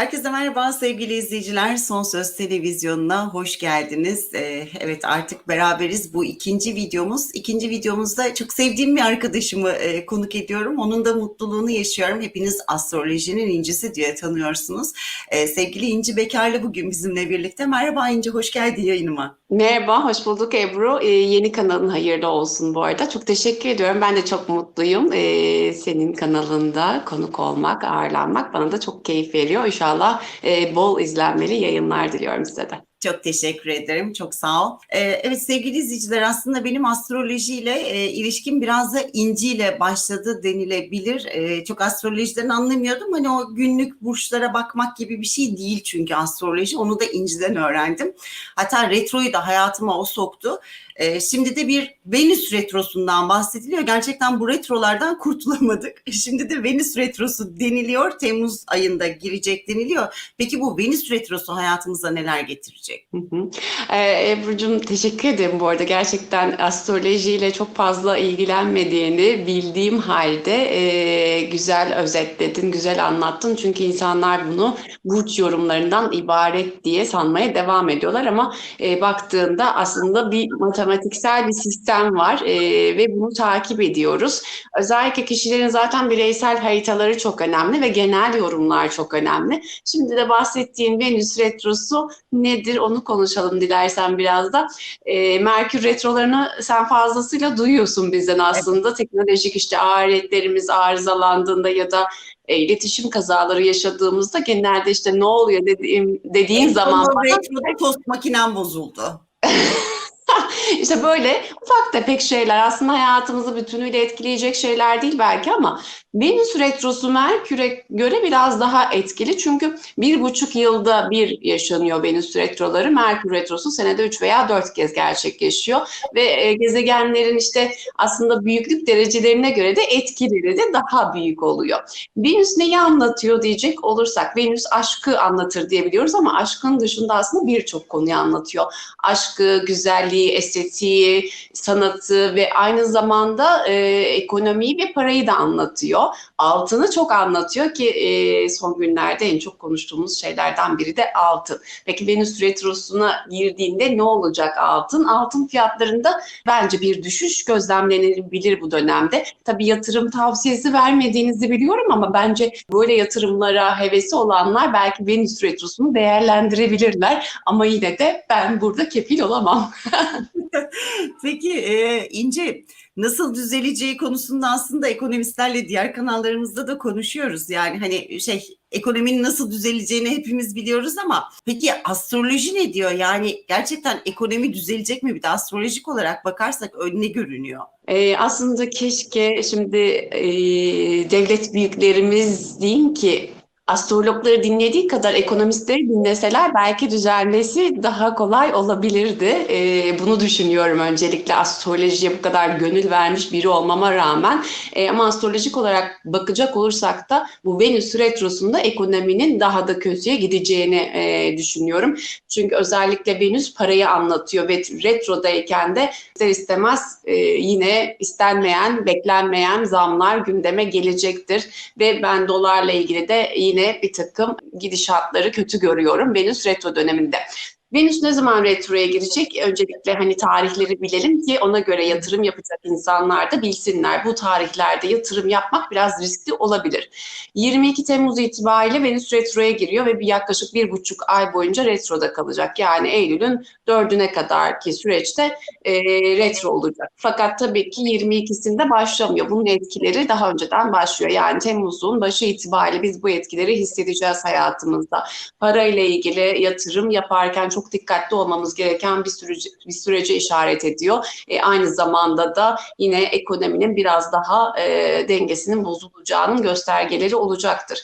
Herkese merhaba sevgili izleyiciler. Son Söz Televizyonu'na hoş geldiniz. Ee, evet artık beraberiz. Bu ikinci videomuz. İkinci videomuzda çok sevdiğim bir arkadaşımı e, konuk ediyorum. Onun da mutluluğunu yaşıyorum. Hepiniz astrolojinin incisi diye tanıyorsunuz. Ee, sevgili İnci Bekar'la bugün bizimle birlikte. Merhaba İnci, hoş geldin yayınıma. Merhaba, hoş bulduk Ebru. Ee, yeni kanalın hayırlı olsun bu arada. Çok teşekkür ediyorum. Ben de çok mutluyum. Senin kanalında konuk olmak, ağırlanmak bana da çok keyif veriyor. İnşallah e, bol izlenmeli yayınlar diliyorum size de. Çok teşekkür ederim. Çok sağ ol. Ee, evet sevgili izleyiciler aslında benim astrolojiyle e, ilişkim biraz da inciyle başladı denilebilir. E, çok astrolojiden anlamıyordum. Hani o günlük burçlara bakmak gibi bir şey değil çünkü astroloji. Onu da inciden öğrendim. Hatta retroyu da hayatıma o soktu. E, şimdi de bir Venüs retrosundan bahsediliyor. Gerçekten bu retrolardan kurtulamadık. Şimdi de Venüs retrosu deniliyor. Temmuz ayında girecek deniliyor. Peki bu Venüs retrosu hayatımıza neler getirecek? Hı hı. Ee, Ebru'cum teşekkür ederim bu arada. Gerçekten astrolojiyle çok fazla ilgilenmediğini bildiğim halde e, güzel özetledin, güzel anlattın. Çünkü insanlar bunu burç yorumlarından ibaret diye sanmaya devam ediyorlar ama e, baktığında aslında bir matematiksel bir sistem var e, ve bunu takip ediyoruz. Özellikle kişilerin zaten bireysel haritaları çok önemli ve genel yorumlar çok önemli. Şimdi de bahsettiğim Venüs retrosu nedir onu konuşalım dilersen biraz da. E, Merkür retrolarını sen fazlasıyla duyuyorsun bizden aslında. Evet. Teknolojik işte aletlerimiz arızalandığında ya da e, iletişim kazaları yaşadığımızda genelde işte ne oluyor dediğim, dediğin en zaman... Retroda tost makinem bozuldu. İşte böyle ufak tefek şeyler aslında hayatımızı bütünüyle etkileyecek şeyler değil belki ama Venüs retrosu Merkür'e göre biraz daha etkili çünkü bir buçuk yılda bir yaşanıyor Venüs retroları. Merkür retrosu senede üç veya dört kez gerçekleşiyor ve e, gezegenlerin işte aslında büyüklük derecelerine göre de etkileri de daha büyük oluyor. Venüs neyi anlatıyor diyecek olursak Venüs aşkı anlatır diyebiliyoruz ama aşkın dışında aslında birçok konuyu anlatıyor. Aşkı, güzelliği, estetiği, sanatı ve aynı zamanda e, ekonomiyi ve parayı da anlatıyor. Altını çok anlatıyor ki e, son günlerde en çok konuştuğumuz şeylerden biri de altın. Peki Venüs retrosuna girdiğinde ne olacak altın? Altın fiyatlarında bence bir düşüş gözlemlenebilir bu dönemde. Tabii yatırım tavsiyesi vermediğinizi biliyorum ama bence böyle yatırımlara hevesi olanlar belki Venüs retrosunu değerlendirebilirler. Ama yine de ben burada kefil olamam. Peki e, İnce nasıl düzeleceği konusunda aslında ekonomistlerle diğer kanallarımızda da konuşuyoruz. Yani hani şey ekonominin nasıl düzeleceğini hepimiz biliyoruz ama peki astroloji ne diyor? Yani gerçekten ekonomi düzelecek mi? Bir de astrolojik olarak bakarsak önüne görünüyor. Ee, aslında keşke şimdi e, devlet büyüklerimiz deyin ki astrologları dinlediği kadar ekonomistleri dinleseler belki düzelmesi daha kolay olabilirdi. Ee, bunu düşünüyorum öncelikle astrolojiye bu kadar gönül vermiş biri olmama rağmen. Ee, ama astrolojik olarak bakacak olursak da bu Venüs retrosunda ekonominin daha da kötüye gideceğini e, düşünüyorum. Çünkü özellikle Venüs parayı anlatıyor ve retrodayken de ister istemez e, yine istenmeyen, beklenmeyen zamlar gündeme gelecektir. Ve ben dolarla ilgili de yine yine bir takım gidişatları kötü görüyorum Venüs retro döneminde. Venüs ne zaman retroya girecek? Öncelikle hani tarihleri bilelim ki ona göre yatırım yapacak insanlar da bilsinler. Bu tarihlerde yatırım yapmak biraz riskli olabilir. 22 Temmuz itibariyle Venüs retroya giriyor ve bir yaklaşık bir buçuk ay boyunca retroda kalacak. Yani Eylül'ün dördüne kadar ki süreçte e, retro olacak. Fakat tabii ki 22'sinde başlamıyor. Bunun etkileri daha önceden başlıyor. Yani Temmuz'un başı itibariyle biz bu etkileri hissedeceğiz hayatımızda. Parayla ilgili yatırım yaparken çok çok dikkatli olmamız gereken bir sürece, bir sürece işaret ediyor. E, aynı zamanda da yine ekonominin biraz daha e, dengesinin bozulacağının göstergeleri olacaktır.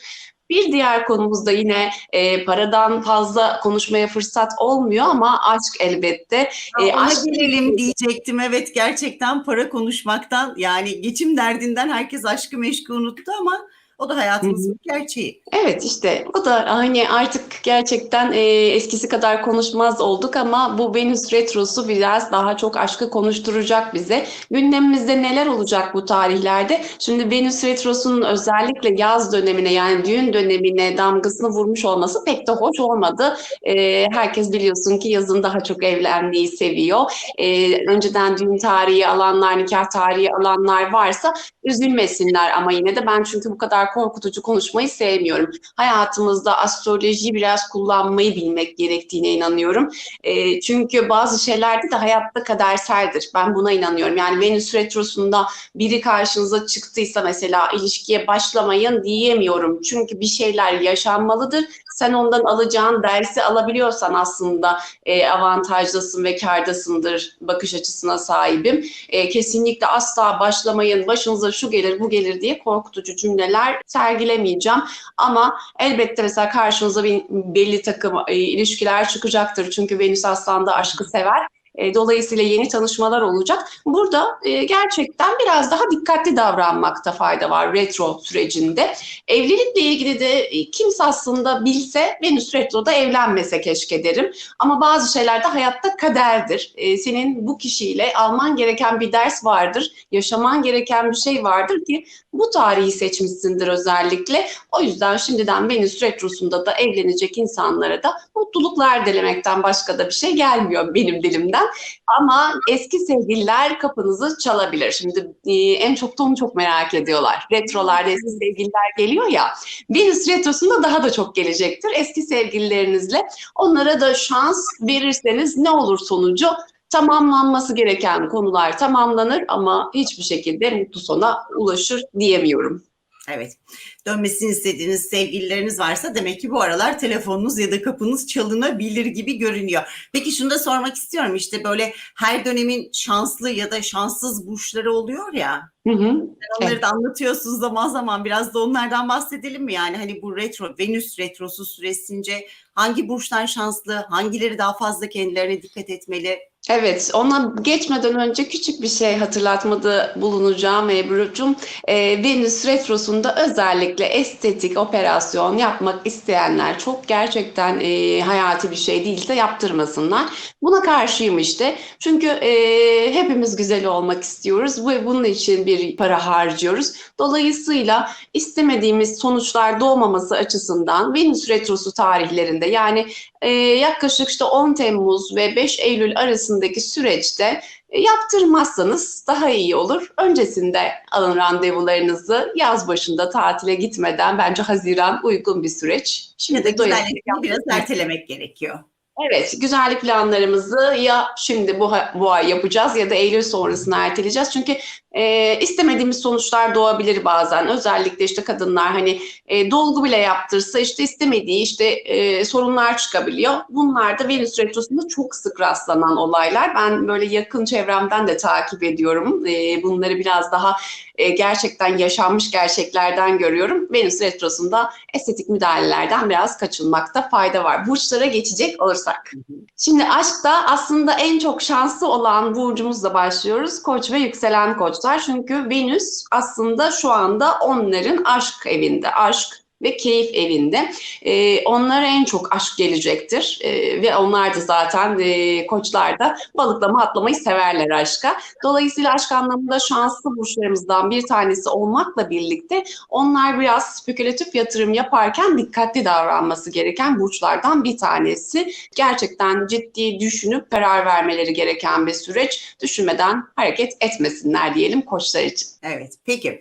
Bir diğer konumuz da yine e, paradan fazla konuşmaya fırsat olmuyor ama aşk elbette. E, Ona aşk gelelim diyecektim. Evet gerçekten para konuşmaktan yani geçim derdinden herkes aşkı meşkı unuttu ama O da hayatımızın bir gerçeği. Evet işte o da hani artık gerçekten e, eskisi kadar konuşmaz olduk ama bu Venüs Retrosu biraz daha çok aşkı konuşturacak bize. Gündemimizde neler olacak bu tarihlerde? Şimdi Venüs Retrosu'nun özellikle yaz dönemine yani düğün dönemine damgasını vurmuş olması pek de hoş olmadı. E, herkes biliyorsun ki yazın daha çok evlenmeyi seviyor. E, önceden düğün tarihi alanlar, nikah tarihi alanlar varsa üzülmesinler ama yine de ben çünkü bu kadar korkutucu konuşmayı sevmiyorum. Hayatımızda astrolojiyi biraz kullanmayı bilmek gerektiğine inanıyorum. E, çünkü bazı şeylerde de hayatta kaderseldir. Ben buna inanıyorum. Yani Venüs Retrosu'nda biri karşınıza çıktıysa mesela ilişkiye başlamayın diyemiyorum. Çünkü bir şeyler yaşanmalıdır. Sen ondan alacağın dersi alabiliyorsan aslında e, avantajlısın ve kârdasındır bakış açısına sahibim. E, kesinlikle asla başlamayın, başınıza şu gelir bu gelir diye korkutucu cümleler sergilemeyeceğim. Ama elbette mesela karşınıza bir belli takım e, ilişkiler çıkacaktır. Çünkü Venüs aslında aşkı sever. E, dolayısıyla yeni tanışmalar olacak. Burada e, gerçekten biraz daha dikkatli davranmakta fayda var retro sürecinde. Evlilikle ilgili de e, kimse aslında bilse Venüs retroda evlenmese keşke derim. Ama bazı şeyler de hayatta kaderdir. Senin bu kişiyle alman gereken bir ders vardır, yaşaman gereken bir şey vardır ki bu tarihi seçmişsindir özellikle. O yüzden şimdiden Venüs retrosunda da evlenecek insanlara da mutluluklar dilemekten başka da bir şey gelmiyor benim dilimden. Ama eski sevgililer kapınızı çalabilir. Şimdi e, en çok da onu çok merak ediyorlar. Retrolarda eski sevgililer geliyor ya. Venüs retrosunda daha da çok gelecektir. Eski sevgililerinizle onlara da şans verirseniz ne olur sonucu? Tamamlanması gereken konular tamamlanır ama hiçbir şekilde mutlu sona ulaşır diyemiyorum. Evet. Dönmesini istediğiniz sevgilileriniz varsa demek ki bu aralar telefonunuz ya da kapınız çalınabilir gibi görünüyor. Peki şunu da sormak istiyorum. İşte böyle her dönemin şanslı ya da şanssız burçları oluyor ya. Hı hı. Onları Evet. da anlatıyorsun zaman zaman. Biraz da onlardan bahsedelim mi? Yani hani bu retro, Venüs retrosu süresince hangi burçlar şanslı, hangileri daha fazla kendilerine dikkat etmeli? Evet, ona geçmeden önce küçük bir şey hatırlatmada bulunacağım Ebru'cum. Ee, Venüs Retrosu'nda özellikle estetik operasyon yapmak isteyenler çok gerçekten e, hayati bir şey değilse yaptırmasınlar. Buna karşıyım işte. Çünkü e, hepimiz güzel olmak istiyoruz ve bunun için bir para harcıyoruz. Dolayısıyla istemediğimiz sonuçlar doğmaması açısından Venüs Retrosu tarihlerinde yani e, yaklaşık işte 10 Temmuz ve 5 Eylül arasındaki süreçte e, yaptırmazsanız daha iyi olur. Öncesinde alın randevularınızı yaz başında tatile gitmeden bence Haziran uygun bir süreç. Ya Şimdi da doyasıya güzellikleri biraz ertelemek gerekiyor. Evet, güzellik planlarımızı ya şimdi bu, bu ay yapacağız ya da Eylül sonrasına erteleyeceğiz. Çünkü e, istemediğimiz sonuçlar doğabilir bazen. Özellikle işte kadınlar hani e, dolgu bile yaptırsa işte istemediği işte e, sorunlar çıkabiliyor. Bunlar da Venüs Retrosu'nda çok sık rastlanan olaylar. Ben böyle yakın çevremden de takip ediyorum. E, bunları biraz daha e, gerçekten yaşanmış gerçeklerden görüyorum. Venüs Retrosu'nda estetik müdahalelerden biraz kaçınmakta fayda var. Burçlara geçecek olursak. Şimdi aşkta aslında en çok şanslı olan burcumuzla başlıyoruz. Koç ve yükselen koçlar. Çünkü Venüs aslında şu anda onların aşk evinde. Aşk ve keyif evinde. Ee, onlara en çok aşk gelecektir. Ee, ve onlar da zaten e, koçlar da balıklama atlamayı severler aşka. Dolayısıyla aşk anlamında şanslı burçlarımızdan bir tanesi olmakla birlikte onlar biraz spekülatif yatırım yaparken dikkatli davranması gereken burçlardan bir tanesi. Gerçekten ciddi düşünüp karar vermeleri gereken bir süreç. Düşünmeden hareket etmesinler diyelim koçlar için. Evet. Peki.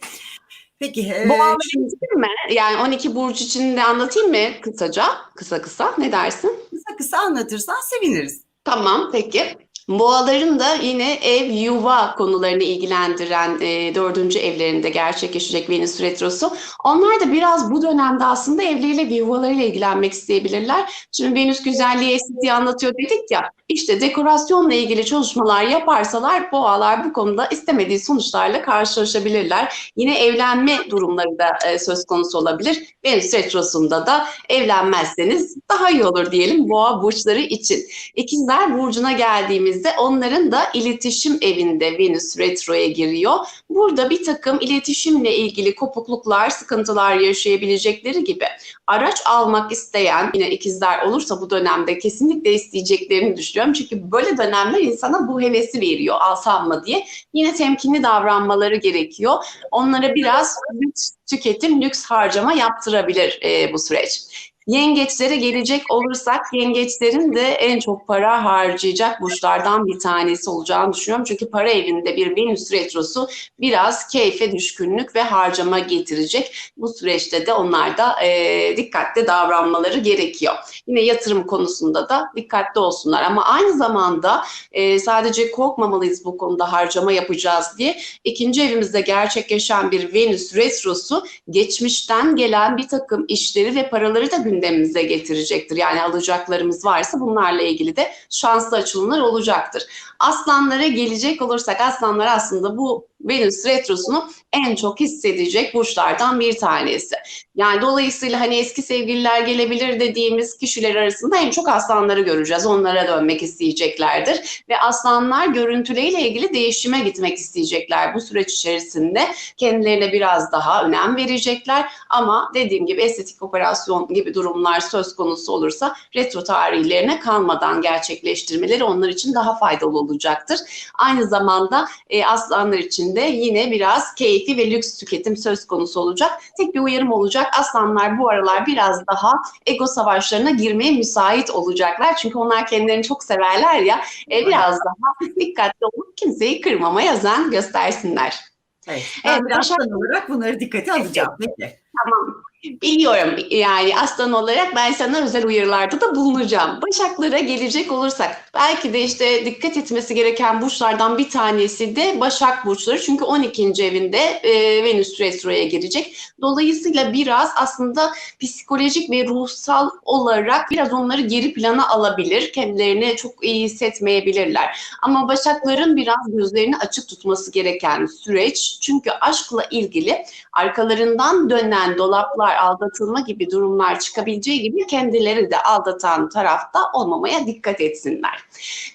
Peki. e, şimdi geçelim mi? Yani 12 burç için de anlatayım mı kısaca? Kısa kısa ne dersin? kısa kısa anlatırsan seviniriz. Tamam peki. Boğaların da yine ev, yuva konularını ilgilendiren e, dördüncü evlerinde gerçekleşecek Venüs Retrosu. Onlar da biraz bu dönemde aslında evleriyle ve yuvalarıyla ilgilenmek isteyebilirler. Şimdi Venüs güzelliği, estetiği anlatıyor dedik ya. İşte dekorasyonla ilgili çalışmalar yaparsalar boğalar bu konuda istemediği sonuçlarla karşılaşabilirler. Yine evlenme durumları da e, söz konusu olabilir. Venüs retrosunda da evlenmezseniz daha iyi olur diyelim boğa burçları için. İkizler burcuna geldiğimizde onların da iletişim evinde Venüs retroya giriyor. Burada bir takım iletişimle ilgili kopukluklar, sıkıntılar yaşayabilecekleri gibi araç almak isteyen yine ikizler olursa bu dönemde kesinlikle isteyeceklerini düşünüyorum. Çünkü böyle dönemler insana bu hevesi veriyor alsam mı diye. Yine temkinli davranmaları gerekiyor. Onlara biraz lüks tüketim, lüks harcama yaptırabilir e, bu süreç. Yengeçlere gelecek olursak yengeçlerin de en çok para harcayacak burçlardan bir tanesi olacağını düşünüyorum. Çünkü para evinde bir Venüs retrosu biraz keyfe düşkünlük ve harcama getirecek. Bu süreçte de onlar da e, dikkatli davranmaları gerekiyor. Yine yatırım konusunda da dikkatli olsunlar ama aynı zamanda e, sadece korkmamalıyız bu konuda harcama yapacağız diye. İkinci evimizde gerçekleşen bir Venüs retrosu geçmişten gelen bir takım işleri ve paraları da gündemimize getirecektir. Yani alacaklarımız varsa bunlarla ilgili de şanslı açılımlar olacaktır. Aslanlara gelecek olursak aslanlar aslında bu Venüs retrosunu en çok hissedecek burçlardan bir tanesi. Yani dolayısıyla hani eski sevgililer gelebilir dediğimiz kişiler arasında en çok aslanları göreceğiz. Onlara dönmek isteyeceklerdir. Ve aslanlar görüntüleriyle ilgili değişime gitmek isteyecekler bu süreç içerisinde. Kendilerine biraz daha önem verecekler. Ama dediğim gibi estetik operasyon gibi durumlar söz konusu olursa retro tarihlerine kalmadan gerçekleştirmeleri onlar için daha faydalı olacaktır. Aynı zamanda e, aslanlar için de yine biraz keyfi ve lüks tüketim söz konusu olacak. Tek bir uyarım olacak. Aslanlar bu aralar biraz daha ego savaşlarına girmeye müsait olacaklar. Çünkü onlar kendilerini çok severler ya. E, biraz daha dikkatli olup kimseyi kırmamaya özen göstersinler. Evet. Ben Evet, bir Başak- aslan olarak bunları dikkate alacağım. Peki. Tamam. Biliyorum yani aslan olarak ben sana özel uyarılarda da bulunacağım. Başaklara gelecek olursak belki de işte dikkat etmesi gereken burçlardan bir tanesi de Başak burçları. Çünkü 12. evinde e, Venüs retroya girecek. Dolayısıyla biraz aslında psikolojik ve ruhsal olarak biraz onları geri plana alabilir. Kendilerini çok iyi hissetmeyebilirler. Ama Başakların biraz gözlerini açık tutması gereken süreç. Çünkü aşkla ilgili arkalarından dönen dolaplar, aldatılma gibi durumlar çıkabileceği gibi kendileri de aldatan tarafta olmamaya dikkat etsinler.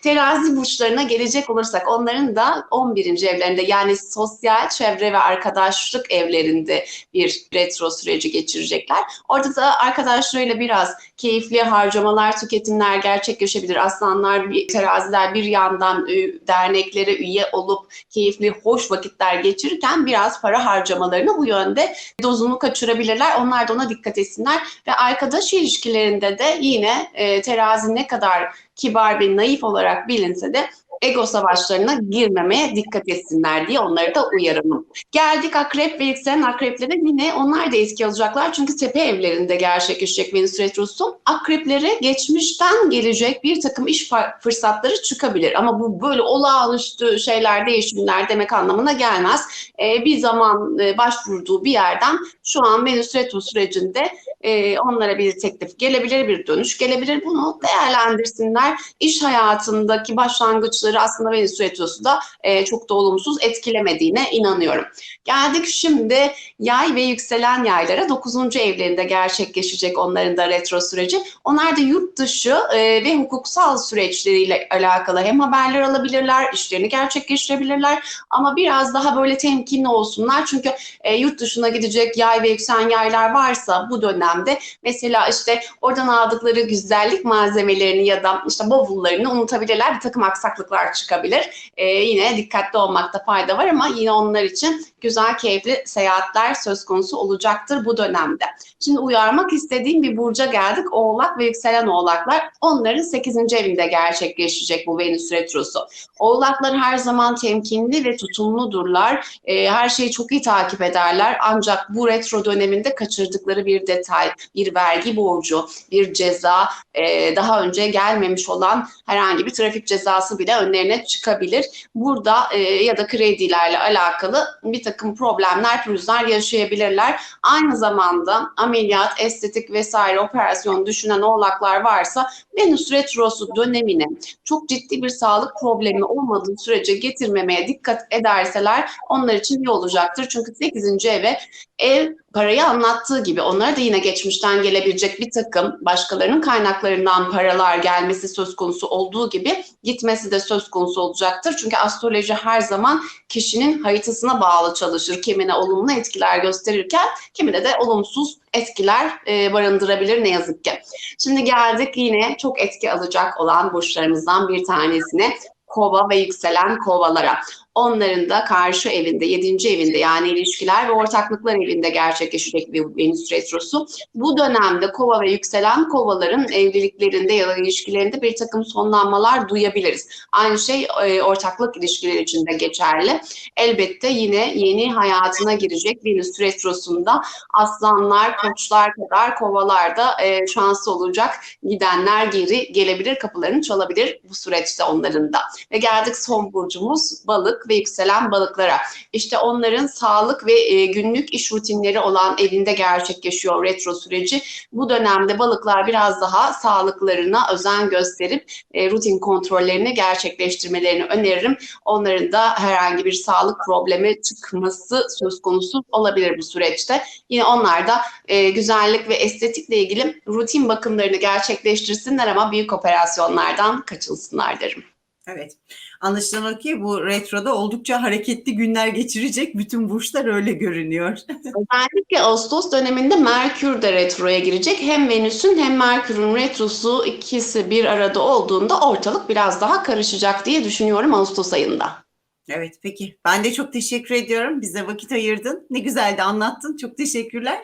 Terazi burçlarına gelecek olursak onların da 11. evlerinde yani sosyal çevre ve arkadaşlık evlerinde bir retro süreci geçirecekler. Orada da arkadaşlarıyla biraz keyifli harcamalar, tüketimler gerçekleşebilir. Aslanlar, teraziler bir yandan e, derneklere üye olup keyifli, hoş vakitler geçirirken biraz para harcamalarını bu yönde dozunu kaçırabilirler. Onlar da ona dikkat etsinler. Ve arkadaş ilişkilerinde de yine e, terazi ne kadar kibar ve naif olarak bilinse de ego savaşlarına girmemeye dikkat etsinler diye onları da uyaralım. Geldik akrep ve yükselen akreplere yine onlar da etki alacaklar. Çünkü tepe evlerinde gerçekleşecek Venüs Retrosu. Akreplere geçmişten gelecek bir takım iş fırsatları çıkabilir. Ama bu böyle olağanüstü şeyler, değişimler demek anlamına gelmez. Ee, bir zaman e, başvurduğu bir yerden şu an Venüs Retro sürecinde e, onlara bir teklif gelebilir, bir dönüş gelebilir. Bunu değerlendirsinler. İş hayatındaki başlangıçları aslında Venüs Retrosu da e, çok da olumsuz etkilemediğine inanıyorum. Geldik şimdi yay ve yükselen yaylara 9. evlerinde gerçekleşecek onların da retro süreci. Onlar da yurt dışı e, ve hukuksal süreçleriyle alakalı hem haberler alabilirler, işlerini gerçekleştirebilirler ama biraz daha böyle temkinli olsunlar. Çünkü e, yurt dışına gidecek yay ve yükselen yaylar varsa bu dönemde mesela işte oradan aldıkları güzellik malzemelerini ya da işte bavullarını unutabilirler. Bir takım aksaklıklar çıkabilir. E, yine dikkatli olmakta fayda var ama yine onlar için güzel, keyifli seyahatler söz konusu olacaktır bu dönemde. Şimdi uyarmak istediğim bir burca geldik. Oğlak ve yükselen oğlaklar. Onların 8. evinde gerçekleşecek bu Venüs Retrosu. Oğlaklar her zaman temkinli ve tutumludurlar. E, her şeyi çok iyi takip ederler. Ancak bu retro döneminde kaçırdıkları bir detay, bir vergi borcu, bir ceza, e, daha önce gelmemiş olan herhangi bir trafik cezası bile önlerine çıkabilir. Burada e, ya da kredilerle alakalı bir takım problemler, pürüzler yaşayabilirler. Aynı zamanda ameliyat, estetik vesaire operasyon düşünen oğlaklar varsa Venüs retrosu dönemine çok ciddi bir sağlık problemi olmadığı sürece getirmemeye dikkat ederseler onlar için iyi olacaktır. Çünkü 8. eve ev parayı anlattığı gibi onlara da yine geçmişten gelebilecek bir takım başkalarının kaynaklarından paralar gelmesi söz konusu olduğu gibi gitmesi de söz konusu olacaktır. Çünkü astroloji her zaman kişinin haritasına bağlı çalışır. Kimine olumlu etkiler gösterirken kimine de olumsuz etkiler e, barındırabilir ne yazık ki. Şimdi geldik yine çok etki alacak olan burçlarımızdan bir tanesine. Kova ve yükselen kovalara. Onların da karşı evinde, yedinci evinde yani ilişkiler ve ortaklıklar evinde gerçekleşecek bir Venüs retrosu. Bu dönemde kova ve yükselen kovaların evliliklerinde ya da ilişkilerinde bir takım sonlanmalar duyabiliriz. Aynı şey e, ortaklık ilişkileri için de geçerli. Elbette yine yeni hayatına girecek Venüs retrosunda aslanlar, koçlar kadar kovalarda e, şansı olacak. Gidenler geri gelebilir, kapılarını çalabilir bu süreçte onların da. Ve geldik son burcumuz balık ve yükselen balıklara. İşte onların sağlık ve e, günlük iş rutinleri olan evinde gerçekleşiyor retro süreci. Bu dönemde balıklar biraz daha sağlıklarına özen gösterip e, rutin kontrollerini gerçekleştirmelerini öneririm. Onların da herhangi bir sağlık problemi çıkması söz konusu olabilir bu süreçte. Yine onlar da e, güzellik ve estetikle ilgili rutin bakımlarını gerçekleştirsinler ama büyük operasyonlardan kaçınsınlar derim. Evet. Anlaşılan o ki bu retroda oldukça hareketli günler geçirecek. Bütün burçlar öyle görünüyor. Özellikle Ağustos döneminde Merkür de retroya girecek. Hem Venüs'ün hem Merkür'ün retrosu ikisi bir arada olduğunda ortalık biraz daha karışacak diye düşünüyorum Ağustos ayında. Evet peki. Ben de çok teşekkür ediyorum. Bize vakit ayırdın. Ne güzel de anlattın. Çok teşekkürler.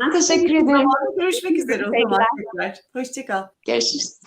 Ben teşekkür ederim. Görüşmek üzere o zaman. Hoşçakal. Görüşürüz.